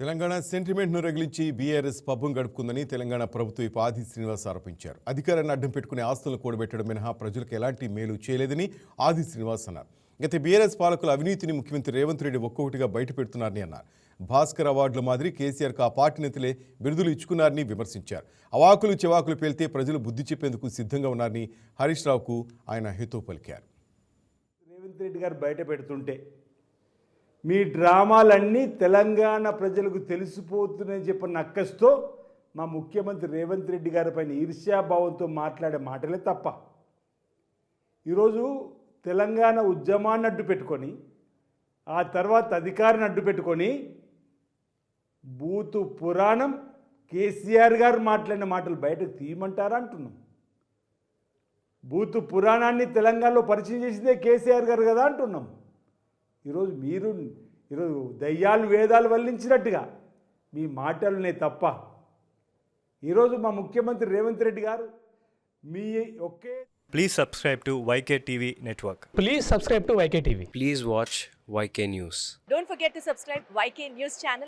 Telangana సెంటిమెంట్ను రగిలించి BRS పబ్బం గడుపుకుందని తెలంగాణ ప్రభుత్వ whip ఆది శ్రీనివాస్ ఆరోపించారు. అధికారాన్ని అడ్డం పెట్టుకునే ఆస్తులను కూడబెట్టడం మినహా ప్రజలకు ఎలాంటి మేలు చేయలేదని ఆది శ్రీనివాస్ అన్నారు. గత బీఆర్ఎస్ పాలకుల అవినీతిని ముఖ్యమంత్రి రేవంత్ రెడ్డి ఒక్కొక్కటిగా బయటపెడుతున్నారని అన్నారు. భాస్కర్ అవార్డుల మాదిరి కేసీఆర్కు ఆ పార్టీ నేతలే బిరుదులు ఇచ్చుకున్నారని విమర్శించారు. అవాకులు చెవాకులు పేలితే ప్రజలు బుద్ధి చెప్పేందుకు సిద్ధంగా ఉన్నారని హరీష్ రావుకు ఆయన హితో పలికారు. రేవంత్ రెడ్డి గారు బయట పెడుతుంటే మీ డ్రామాలన్నీ తెలంగాణ ప్రజలకు తెలిసిపోతున్నాయని చెప్పిన నక్కస్తో మా ముఖ్యమంత్రి రేవంత్ రెడ్డి గారి పైన ఈర్ష్యాభావంతో మాట్లాడే మాటలే తప్ప. ఈరోజు తెలంగాణ ఉద్యమాన్ని అడ్డు పెట్టుకొని ఆ తర్వాత అధికారాన్ని అడ్డు పెట్టుకొని బూతు పురాణం కేసీఆర్ గారు మాట్లాడిన మాటలు బయటకు తీయమంటారా అంటున్నాం. బూతు పురాణాన్ని తెలంగాణలో పరిచయం చేసిందే కేసీఆర్ గారు కదా అంటున్నాం. ఈరోజు మీరు ఈరోజు దయ్యాలు వేదాలు వల్లించినట్టుగా మీ మాటలునే తప్ప. ఈరోజు మా ముఖ్యమంత్రి రేవంత్ రెడ్డి గారు మీ ఒకే please subscribe to YK TV network please subscribe to YK TV please watch YK news don't forget to subscribe YK news channel